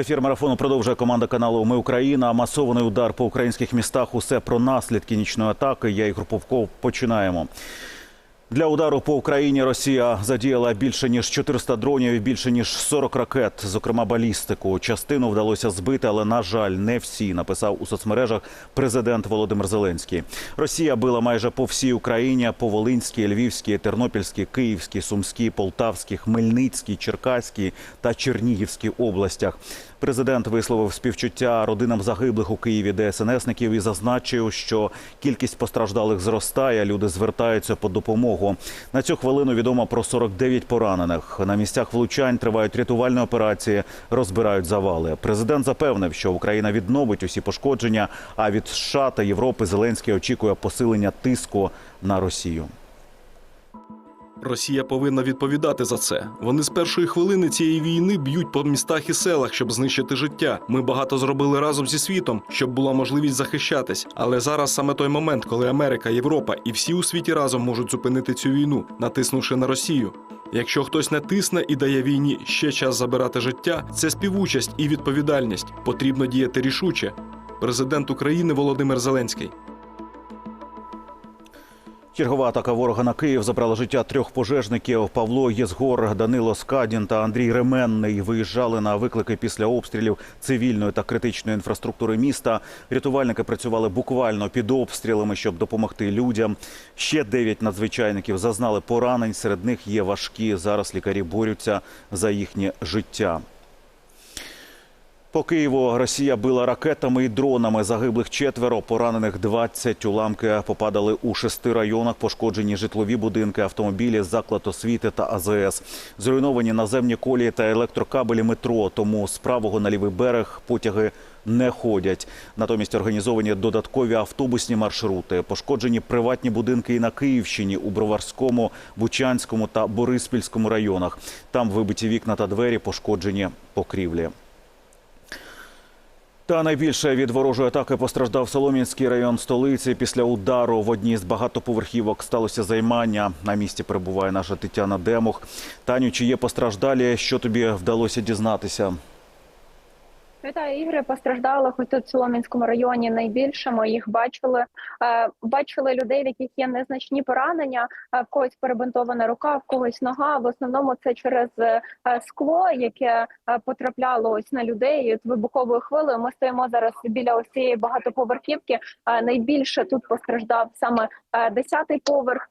Ефір марафону продовжує команда каналу Ми Україна. Масований удар по українських містах. Усе про наслідки нічної атаки. Я і Груповков починаємо. Для удару по Україні Росія задіяла більше ніж 400 дронів і більше ніж 40 ракет, зокрема балістику. Частину вдалося збити, але на жаль, не всі. Написав у соцмережах президент Володимир Зеленський. Росія била майже по всій Україні: по Волинській, Львівській, Тернопільській, Київській, Сумській, Полтавській, Хмельницькій, Черкаській та Чернігівській областях. Президент висловив співчуття родинам загиблих у Києві ДСНСників і зазначив, що кількість постраждалих зростає. Люди звертаються по допомогу. На цю хвилину відомо про 49 поранених. На місцях влучань тривають рятувальні операції, розбирають завали. Президент запевнив, що Україна відновить усі пошкодження. А від США та Європи Зеленський очікує посилення тиску на Росію. Росія повинна відповідати за це. Вони з першої хвилини цієї війни б'ють по містах і селах, щоб знищити життя. Ми багато зробили разом зі світом, щоб була можливість захищатись. Але зараз саме той момент, коли Америка, Європа і всі у світі разом можуть зупинити цю війну, натиснувши на Росію. Якщо хтось не тисне і дає війні ще час забирати життя, це співучасть і відповідальність. Потрібно діяти рішуче. Президент України Володимир Зеленський. Чергова атака ворога на Київ забрала життя трьох пожежників. Павло Єзгор, Данило Скадін та Андрій Ременний виїжджали на виклики після обстрілів цивільної та критичної інфраструктури міста. Рятувальники працювали буквально під обстрілами, щоб допомогти людям. Ще дев'ять надзвичайників зазнали поранень. Серед них є важкі. Зараз лікарі борються за їхнє життя. По Києву Росія била ракетами і дронами. Загиблих четверо, поранених 20. Уламки попадали у шести районах. Пошкоджені житлові будинки, автомобілі, заклад освіти та АЗС. Зруйновані наземні колії та електрокабелі метро. Тому з правого на лівий берег потяги не ходять. Натомість організовані додаткові автобусні маршрути. Пошкоджені приватні будинки і на Київщині, у Броварському, Бучанському та Бориспільському районах. Там вибиті вікна та двері, пошкоджені покрівлі. Та найбільше від ворожої атаки постраждав Солом'янський район столиці. Після удару в одній з багатоповерхівок сталося займання. На місці перебуває наша Тетяна Демух. Таню, чи є постраждалі? Що тобі вдалося дізнатися? Вітаю ігри. Постраждалих ось тут в Солом'янському районі найбільше. Ми їх бачили. Е, Бачили людей, в яких є незначні поранення. е, В когось перебинтована рука, в когось нога. В основному це через е, скло, яке потрапляло ось на людей от вибуховою хвилею. Ми стоїмо зараз біля ось цієї багатоповерхівки. Найбільше тут постраждав саме 10-й поверх.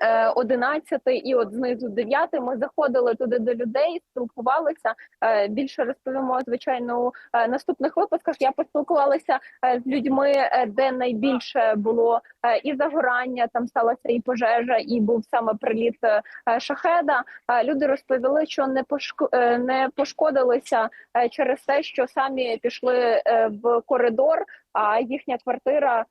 Е, 11 і от знизу 9 ми заходили туди до людей, спілкувалися. Е, Більше розповімо звичайно у е, наступних випусках. Я поспілкувалася е, з людьми, е, де найбільше було е, і загорання. Там сталася і пожежа, і був саме приліт е, шахеда. Е, Люди розповіли, що не пошко... е, не пошкодилися е, через те, що самі пішли е, в коридор, а їхня квартира.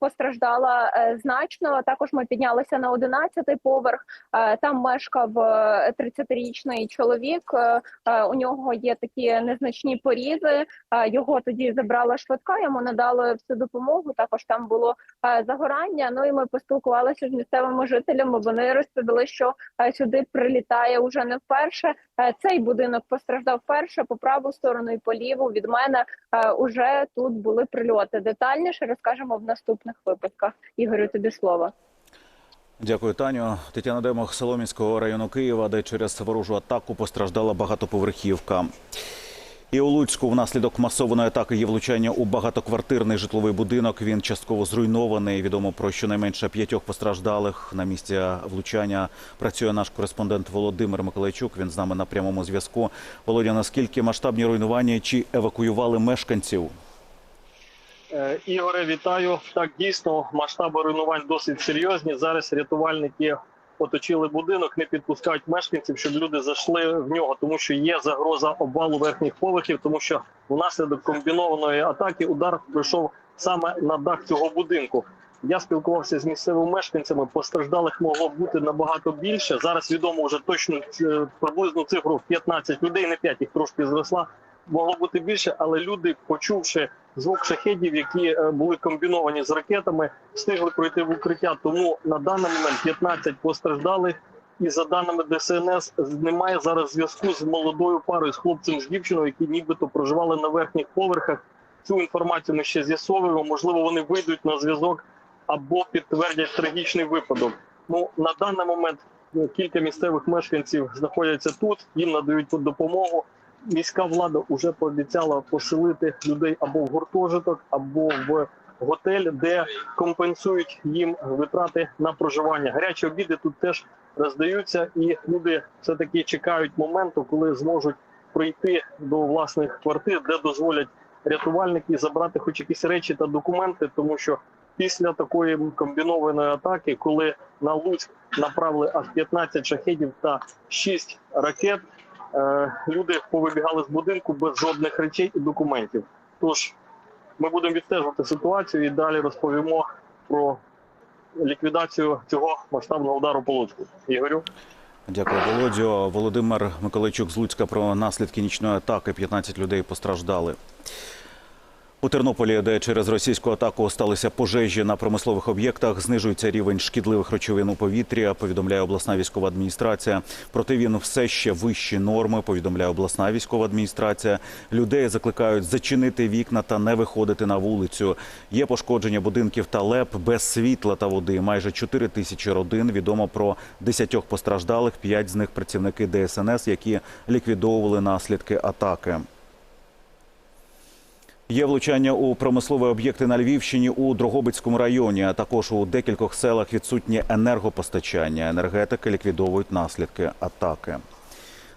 Постраждала е, значно. Також ми піднялися на 11-й поверх. Е, Там мешкав е, 30-річний чоловік. Е, е, У нього є такі незначні порізи. Його тоді забрала швидка. Йому надали всю допомогу. Також там було загорання. Ну і ми поспілкувалися з місцевими жителями. Вони розповіли, що сюди прилітає уже не вперше. Е, Цей будинок постраждав перше по праву сторону і по ліву. Від мене е, уже тут були прильоти. Детальніше розкажемо в наступних випадках. Ігорю, тобі слово. Дякую, Таню. Тетяна Демох Соломінського району Києва, де через ворожу атаку постраждала багатоповерхівка. І у Луцьку внаслідок масованої атаки є влучання у багатоквартирний житловий будинок. Він частково зруйнований. Відомо про щонайменше п'ятьох постраждалих. На місці влучання працює наш кореспондент Володимир Миколайчук. Він з нами на прямому зв'язку. Володя, наскільки масштабні руйнування чи евакуювали мешканців? Е, Ігоре, вітаю. Так дійсно масштаби руйнувань досить серйозні. Зараз рятувальники оточили будинок, не підпускають мешканців, щоб люди зайшли в нього, тому що є загроза обвалу верхніх поверхів, тому що внаслідок комбінованої атаки удар прийшов саме на дах цього будинку. Я спілкувався з місцевими мешканцями. Постраждалих могло бути набагато більше. Зараз відомо вже точно е, приблизну цифру 15 людей, не 5, їх трошки зросла. Могло бути більше, але люди, почувши звук шахедів, які е, були комбіновані з ракетами, встигли пройти в укриття. Тому на даний момент 15 постраждалих І за даними ДСНС, немає зараз зв'язку з молодою парою, з хлопцем з дівчиною, які нібито проживали на верхніх поверхах. Цю інформацію ми ще з'ясовуємо. Можливо, вони вийдуть на зв'язок або підтвердять трагічний випадок. Ну на даний момент е, кілька місцевих мешканців знаходяться тут, їм надають тут допомогу. Міська влада вже пообіцяла поселити людей або в гуртожиток, або в готель, де компенсують їм витрати на проживання. Гарячі обіди тут теж роздаються, і люди все таки чекають моменту, коли зможуть прийти до власних квартир, де дозволять рятувальники забрати хоч якісь речі та документи, тому що після такої комбінованої атаки, коли на Луцьк направили аж 15 шахедів та 6 ракет, люди повибігали з будинку без жодних речей і документів. Тож ми будемо відстежувати ситуацію і далі розповімо про ліквідацію цього масштабного удару по Луцьку. Ігорю. Дякую, Володю. Володимир Миколайчук з Луцька про наслідки нічної атаки. 15 людей постраждали. У Тернополі, де через російську атаку сталися пожежі на промислових об'єктах, знижується рівень шкідливих речовин у повітрі. Повідомляє обласна військова адміністрація. Проте він все ще вищі норми. Повідомляє обласна військова адміністрація. Людей закликають зачинити вікна та не виходити на вулицю. Є пошкодження будинків та леп без світла та води. Майже 4 тисячі родин. Відомо про 10 постраждалих. П'ять з них працівники ДСНС, які ліквідовували наслідки атаки. Є влучання у промислові об'єкти на Львівщині у Дрогобицькому районі. А також у декількох селах відсутнє енергопостачання. Енергетики ліквідовують наслідки атаки.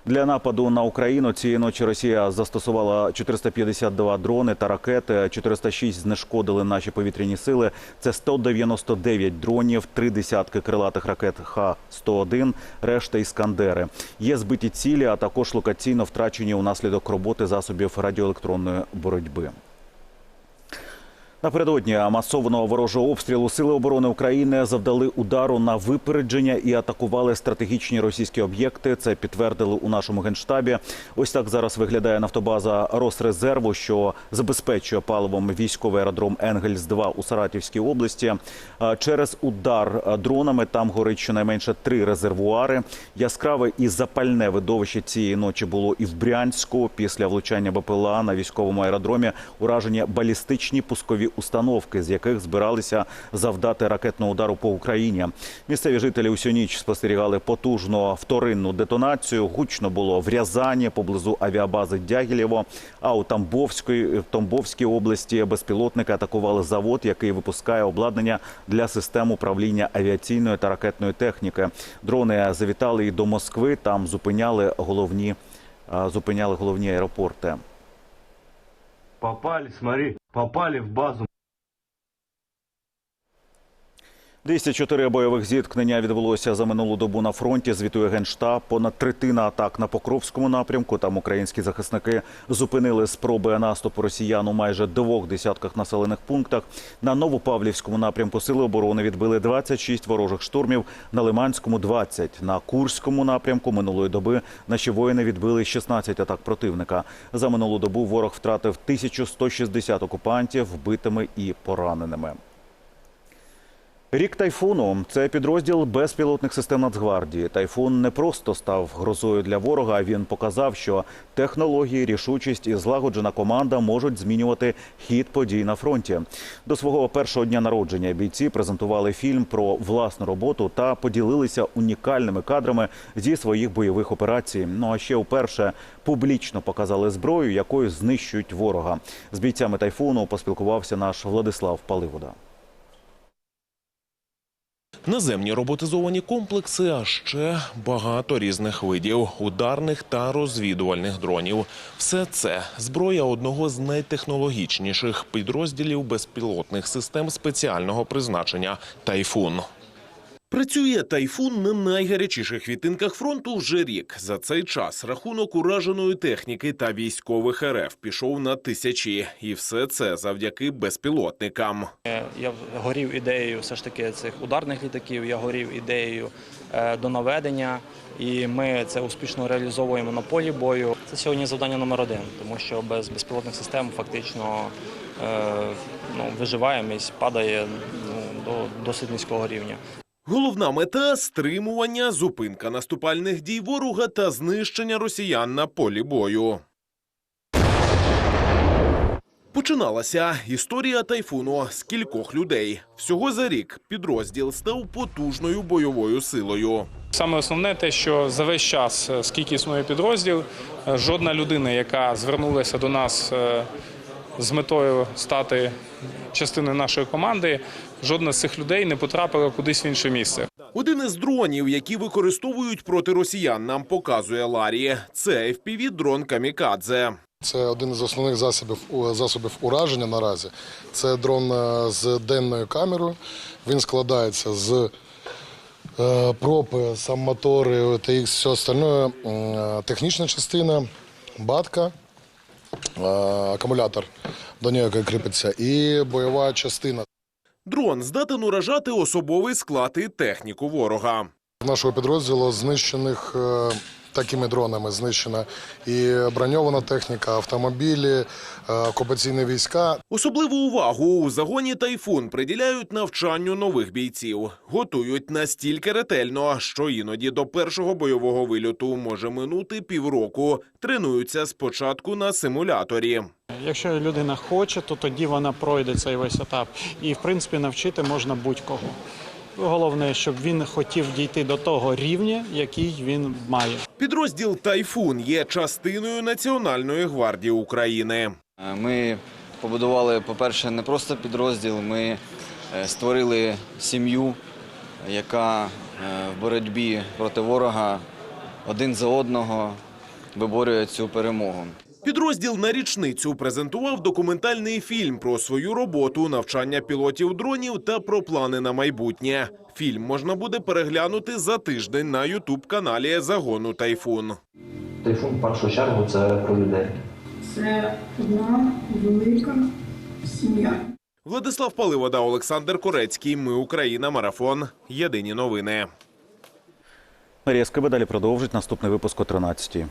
Для нападу на Україну цієї ночі Росія застосувала 452 дрони та ракети. 406 знешкодили наші повітряні сили. Це 199 дронів, три десятки крилатих ракет Х-101, решта іскандери. Є збиті цілі, а також локаційно втрачені унаслідок роботи засобів радіоелектронної боротьби. Напередодні масованого ворожого обстрілу Сили оборони України завдали удару на випередження і атакували стратегічні російські об'єкти. Це підтвердили у нашому генштабі. Ось так зараз виглядає нафтобаза Росрезерву, що забезпечує паливом військовий аеродром Енгельс 2 у Саратівській області. Через удар дронами там горить щонайменше три резервуари. Яскраве і запальне видовище цієї ночі було і в Брянську. Після влучання БПЛА на військовому аеродромі уражені балістичні пускові установки, з яких збиралися завдати ракетного удару по Україні. Місцеві жителі усю ніч спостерігали потужну вторинну детонацію. Гучно було в Рязані поблизу авіабази Дягілєво. А у Тамбовської в Тамбовській області безпілотники атакували завод, який випускає обладнання для систем управління авіаційної та ракетної техніки. Дрони завітали і до Москви. Там зупиняли головні зупиняли головні аеропорти. Попали, смотри, попали в базу. 204 бойових зіткнення відбулося за минулу добу на фронті. Звітує генштаб. Понад третина атак на Покровському напрямку. Там українські захисники зупинили спроби наступу росіян у майже двох десятках населених пунктах. На Новопавлівському напрямку сили оборони відбили 26 ворожих штурмів. На Лиманському 20. На Курському напрямку минулої доби наші воїни відбили 16 атак противника. За минулу добу ворог втратив 1160 окупантів вбитими і пораненими. Рік тайфуну це підрозділ безпілотних систем Нацгвардії. Тайфун не просто став грозою для ворога. а Він показав, що технології, рішучість і злагоджена команда можуть змінювати хід подій на фронті. До свого першого дня народження бійці презентували фільм про власну роботу та поділилися унікальними кадрами зі своїх бойових операцій. Ну а ще вперше публічно показали зброю, якою знищують ворога. З бійцями тайфуну поспілкувався наш Владислав Паливода. Наземні роботизовані комплекси, а ще багато різних видів ударних та розвідувальних дронів. Все це зброя одного з найтехнологічніших підрозділів безпілотних систем спеціального призначення Тайфун. Працює тайфун на найгарячіших відтинках фронту вже рік. За цей час рахунок ураженої техніки та військових РФ пішов на тисячі, і все це завдяки безпілотникам. Е, Я горів ідеєю все ж таки цих ударних літаків. Я горів ідеєю е, до наведення, і ми це успішно реалізовуємо на полі бою. Це сьогодні завдання номер один, тому що без безпілотних систем фактично е, ну, виживаємість падає ну, до досить низького рівня. Головна мета стримування, зупинка наступальних дій ворога та знищення росіян на полі бою. Починалася історія тайфуну з кількох людей. Всього за рік підрозділ став потужною бойовою силою. Саме основне те, що за весь час, е, скільки існує підрозділ, е, жодна людина, яка звернулася до нас е, з метою стати частиною нашої команди, жодна з цих людей не потрапила кудись в інше місце. Один із дронів, які використовують проти росіян, нам показує Ларі. Це FPV-дрон Камікадзе. Це один із основних засобів засобів ураження наразі. Це дрон е, з денною камерою. Він складається з е, пропи, сам мотори та і все остальне. Е, Технічна частина, батка, акумулятор до нього кріпиться, і бойова частина. Дрон здатен уражати особовий склад і техніку ворога. Нашого підрозділу знищених е, такими дронами знищена і броньована техніка, автомобілі, е, окупаційні війська. Особливу увагу у загоні тайфун приділяють навчанню нових бійців. Готують настільки ретельно, що іноді до першого бойового вильоту може минути півроку. Тренуються спочатку на симуляторі. Якщо людина хоче, то тоді вона пройде цей весь етап. І в принципі навчити можна будь-кого. Головне, щоб він хотів дійти до того рівня, який він має. Підрозділ Тайфун є частиною Національної гвардії України. Е, Ми побудували, по-перше, не просто підрозділ, ми е, створили сім'ю, яка е, в боротьбі проти ворога один за одного виборює цю перемогу. Підрозділ на річницю презентував документальний фільм про свою роботу, навчання пілотів дронів та про плани на майбутнє. Фільм можна буде переглянути за тиждень на ютуб-каналі Загону Тайфун. Тайфун в першу чергу це про людей. Це одна велика сім'я. Владислав Паливода, Олександр Корецький. Ми Україна. Марафон. Єдині новини. Марія Скиба далі продовжить наступний випуск о 13-й.